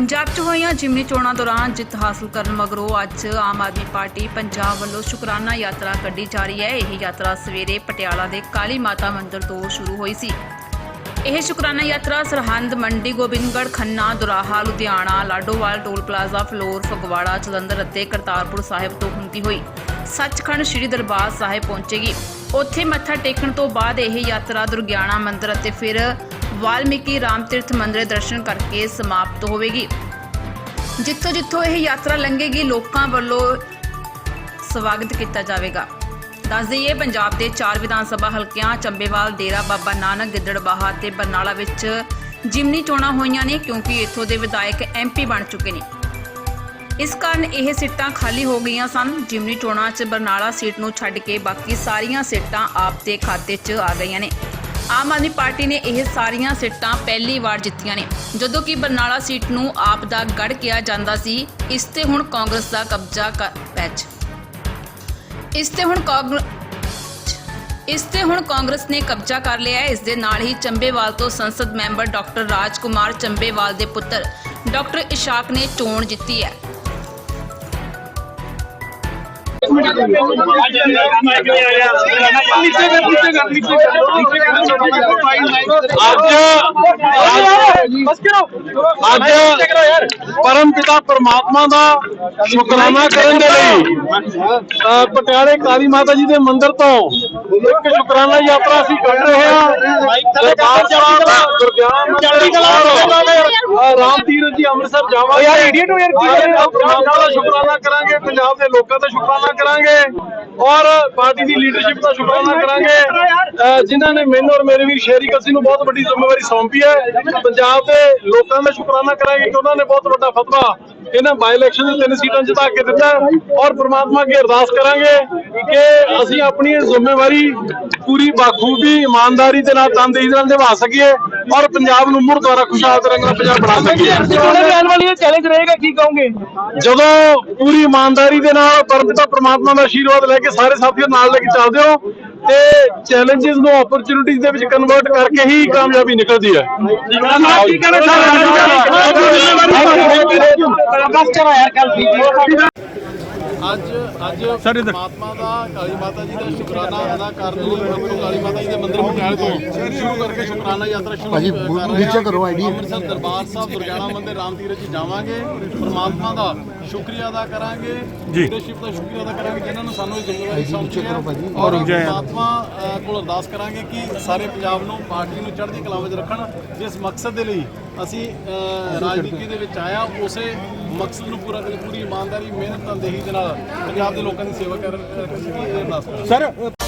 ਪੰਜਾਬ 'ਚ ਹੋਈਆਂ ਜਿਮਨੀ ਚੋਣਾਂ ਦੌਰਾਨ ਜਿੱਤ ਹਾਸਲ ਕਰਨ ਮਗਰੋਂ ਅੱਜ ਆਮ ਆਦਮੀ ਪਾਰਟੀ ਪੰਜਾਬ ਵੱਲੋਂ ਸ਼ੁਕਰਾਨਾ ਯਾਤਰਾ ਕੱਢੀ ਜਾ ਰਹੀ ਹੈ। ਇਹ ਯਾਤਰਾ ਸਵੇਰੇ ਪਟਿਆਲਾ ਦੇ ਕਾਲੀ ਮਾਤਾ ਮੰਦਿਰ ਤੋਂ ਸ਼ੁਰੂ ਹੋਈ ਸੀ। ਇਹ ਸ਼ੁਕਰਾਨਾ ਯਾਤਰਾ ਸਰਹੰਦ, ਮੰਡੀ, ਗੋਬਿੰਦਗੜ੍ਹ, ਖੰਨਾ, ਦੁਰਾਹਾ, ਲੁਧਿਆਣਾ, ਲਾਡੋਵਾਲ, ਟੋਲ ਪਲਾਜ਼ਾ, ਫਲੋਰ, ਫਗਵਾੜਾ, ਜਲੰਧਰ ਅਤੇ ਕਰਤਾਰਪੁਰ ਸਾਹਿਬ ਤੋਂ ਹੁੰਦੀ ਹੋਈ ਸੱਚਖੰਡ ਸ੍ਰੀ ਦਰਬਾਰ ਸਾਹਿਬ ਪਹੁੰਚੇਗੀ। ਉੱਥੇ ਮੱਥਾ ਟੇਕਣ ਤੋਂ ਬਾਅਦ ਇਹ ਯਾਤਰਾ ਦੁਰਗਿਆਣਾ ਮੰਦਿਰ ਅਤੇ ਫਿਰ ਵਾਲਮੀਕੀ ਰਾਮ ਤੀਰਥ ਮੰਦਿਰ ਦਰਸ਼ਨ ਕਰਕੇ ਸਮਾਪਤ ਹੋਵੇਗੀ। ਜਿੱਥੋਂ ਜਿੱਥੋਂ ਇਹ ਯਾਤਰਾ ਲੰਘੇਗੀ, ਲੋਕਾਂ ਵੱਲੋਂ ਸਵਾਗਤ ਕੀਤਾ ਜਾਵੇਗਾ। ਦੱਸ ਦਈਏ, ਪੰਜਾਬ ਦੇ ਚਾਰ ਵਿਧਾਨ ਸਭਾ ਹਲਕਿਆਂ, ਚੰਬੇਵਾਲ, ਡੇਰਾ ਬਾਬਾ ਨਾਨਕ, ਗਿੱਦੜਬਾਹਾ ਤੇ ਬਰਨਾਲਾ ਵਿੱਚ ਜਿਮਨੀ ਚੋਣਾਂ ਹੋਈਆਂ ਨੇ ਕਿਉਂਕਿ ਇੱਥੋਂ ਦੇ ਵਿਧਾਇਕ ਐਮਪੀ ਬਣ ਚੁੱਕੇ ਨੇ। ਇਸ ਕਾਰਨ ਇਹ ਸੀਟਾਂ ਖਾਲੀ ਹੋ ਗਈਆਂ ਸਨ। ਜਿਮਨੀ ਚੋਣਾਂ 'ਚ ਬਰਨਾਲਾ ਸੀਟ ਨੂੰ ਛੱਡ ਕੇ ਬਾਕੀ ਸਾਰੀਆਂ ਸੀਟਾਂ ਆਪ ਦੇ ਖਾਤੇ 'ਚ ਆ ਗਈਆਂ ਨੇ। ਆਮ ਆਦਮੀ ਪਾਰਟੀ ਨੇ ਇਹ ਸਾਰੀਆਂ ਸੀਟਾਂ ਪਹਿਲੀ ਵਾਰ ਜਿੱਤੀਆਂ ਨੇ। ਜਦੋਂ ਕਿ ਬਰਨਾਲਾ ਸੀਟ ਨੂੰ ਆਪ ਦਾ ਗੜ ਕਿਹਾ ਜਾਂਦਾ ਸੀ, ਇਸ ਤੇ ਹੁਣ ਕਾਂਗਰਸ ਦਾ ਕਬਜ਼ਾ ਪੈਚ। ਇਸ ਤੇ ਹੁਣ ਇਸ ਤੇ ਹੁਣ ਕਾਂਗਰਸ ਨੇ ਕਬਜ਼ਾ ਕਰ ਲਿਆ ਹੈ। ਇਸ ਦੇ ਨਾਲ ਹੀ ਚੰਬੇਵਾਲ ਤੋਂ ਸੰਸਦ ਮੈਂਬਰ ਡਾਕਟਰ ਰਾਜ ਕੁਮਾਰ ਚੰਬੇਵਾਲ ਦੇ ਪੁੱਤਰ ਡਾਕਟਰ ਇਸ਼ਾਕ ਨੇ ਚੋਣ ਜਿੱਤੀ ਹੈ। ਅੱਜ ਪਰਮ ਪਿਤਾ ਪਰਮਾਤਮਾ ਦਾ ਸ਼ੁਕਰਾਨਾ ਕਰਨ ਦੇ ਲਈ ਪਟਿਆਲੇ ਕਾਲੀ ਮਾਤਾ ਜੀ ਦੇ ਮੰਦਿਰ ਤੋਂ ਇੱਕ ਸ਼ੁਕਰਾਨਾ ਯਾਤਰਾ ਅਸੀਂ ਕੱਢ ਰਹੇ ਹਾਂ। ਦਰਬਾਰ ਸਾਹਿਬ ਗੁਰਗਿਆਨ ਜੀ ਅੰਮ੍ਰਿਤਸਰ ਜਾਵਾਂਗੇ। ਯਾਰ ਇਡੀਅਟ ਹੋ ਯਾਰ ਪਰਮਾਤਮਾ ਦਾ ਸ਼ੁਕਰਾਨਾ ਕਰਾਂਗੇ ਪੰਜਾਬ ਦੇ ਲੋਕਾਂ ਦਾ ਸ਼ੁਕਰਾਨਾ ਕਰਾਂਗੇ। ਔਰ ਪਾਰਟੀ ਦੀ ਲੀਡਰਸ਼ਿਪ ਦਾ ਸ਼ੁਕਰਾਨਾ ਕਰਾਂਗੇ। ਜਿਨ੍ਹਾਂ ਨੇ ਮੈਨੂੰ ਔਰ ਮੇਰੇ ਵੀਰ ਸ਼ੇਰੀ ਕਸੀ ਨੂੰ ਬਹੁਤ ਵੱਡੀ ਜ਼ਿੰਮੇਵਾਰੀ ਸੌਂਪੀ ਹੈ। ਪੰਜਾਬ ਦੇ ਲੋਕਾਂ ਦਾ ਸ਼ੁਕਰਾਨਾ ਕਰਾਂਗੇ ਕਿ ਉਹਨਾਂ ਨੇ ਬਹੁਤ ਵੱਡਾ ਫਤਵਾ ਇਹਨਾਂ ਬਾਈ ਇਲੈਕਸ਼ਨ ਦੇ ਤਿੰਨ ਸੀਟਾਂ ਜਿਤਾ ਕੇ ਦਿੱਤਾ ਔਰ ਪ੍ਰਮਾਤਮਾ ਅੱਗੇ ਅਰਦਾਸ ਕਰਾਂਗੇ। ਕਿ ਅਸੀਂ ਆਪਣੀ ਜ਼ਿੰਮੇਵਾਰੀ ਪੂਰੀ ਬਾਖੂਬੀ ਇਮਾਨਦਾਰੀ ਦੇ ਨਾਲ ਤਨਦੇਹੀ ਨਾਲ ਨਿਭਾ ਸਕੀਏ ਔਰ ਪੰਜਾਬ ਨੂੰ ਮੁੜ ਦੁਆਰਾ ਖੁਸ਼ਹਾਲ ਤੇ ਰੰਗਲਾ ਪੰਜਾਬ ਬਣਾ ਸਕੀਏ ਆਉਣ ਵਾਲੀ ਇਹ ਚੈਲੰਜ ਰਹੇਗਾ ਕੀ ਕਹੋਗੇ ਜਦੋਂ ਪੂਰੀ ਇਮਾਨਦਾਰੀ ਦੇ ਨਾਲ ਪਰਮਪਿਤਾ ਪ੍ਰਮਾਤਮਾ ਦਾ ਆਸ਼ੀਰਵਾਦ ਲੈ ਕੇ ਸਾਰੇ ਸਾਥੀਆਂ ਨਾਲ ਲੈ ਕੇ ਚੱਲਦੇ ਹੋ ਤੇ ਚੈਲੰਜਸ ਨੂੰ ਓਪਰਚੁਨਿਟੀਜ਼ ਦੇ ਵਿੱਚ ਕਨਵਰਟ ਕਰਕੇ ਹੀ ਕਾਮਯਾਬੀ ਨਿਕਲਦੀ ਹੈ ਕੀ ਕਹਿਣਾ ਬਸ ਚਲਾ ਯਾਰ ਕੱਲ ਅੱਜ ਅੱਜ ਪਰਮਾਤਮਾ ਦਾ ਕਾਲੀ ਮਾਤਾ ਜੀ ਦਾ ਸ਼ੁਕਰਾਨਾ ਅਦਾ ਕਰਨ ਲਈ ਇੱਥੋਂ ਕਾਲੀ ਮਾਤਾ ਜੀ ਦੇ ਮੰਦਿਰ ਪਟਿਆਲੇ ਤੋਂ ਸ਼ੁਰੂ ਕਰਕੇ ਸ਼ੁਕਰਾਨਾ ਯਾਤਰਾ ਸ਼ੁਰੂ ਕਰ ਰਹੇ ਨੀਚੇ ਹਾਂ। ਕਰੋ ID ਅੰਮ੍ਰਿਤਸਰ ਦਰਬਾਰ ਸਾਹਿਬ ਦੁਰਗਿਆਣਾ ਮੰਦਿਰ ਰਾਮ ਤੀਰਥ ਜੀ ਜਾਵਾਂਗੇ। ਪਰਮਾਤਮਾ ਦਾ ਸ਼ੁਕਰੀਆ ਅਦਾ ਕਰਾਂਗੇ। ਲੀਡਰਸ਼ਿਪ ਦਾ ਸ਼ੁਕਰੀਆ ਅਦਾ ਕਰਾਂਗੇ ਜਿਨ੍ਹਾਂ ਨੂੰ ਸਾਨੂੰ ਇਹ ਜ਼ਿੰਮੇਵਾਰੀ ਸੌਂਪੀ ਹੈ ਔਰ ਪਰਮਾਤਮਾ ਕੋਲ ਅਰਦਾਸ ਕਰਾਂਗੇ ਕਿ ਸਾਰੇ ਪੰਜਾਬ ਨੂੰ ਪਾਰਟੀ ਨੂੰ ਚੜ੍ਹਦੀ ਕਲਾ ਵਿੱਚ ਰੱਖਣ। ਜਿਸ ਮਕਸਦ ਦੇ ਲਈ ਅਸੀਂ ਰਾਜਨੀਤੀ ਦੇ ਵਿੱਚ ਆਇਆ ਉਸੇ ਮਕਸਦ ਨੂੰ ਪੂਰਾ ਕਰਨ ਪੂਰੀ ਇਮਾਨਦਾਰੀ ਮਿਹਨਤ ਤਨਦੇਹੀ ਦੇ ਨਾਲ ਪੰਜਾਬ ਦੇ ਲੋਕਾਂ ਦੀ ਸੇਵਾ ਕਰਨ ਕਰ ਸਕੀਏ ਇਹ ਅਰਦਾਸ ਕਰਾਂਗੇ ਸਰ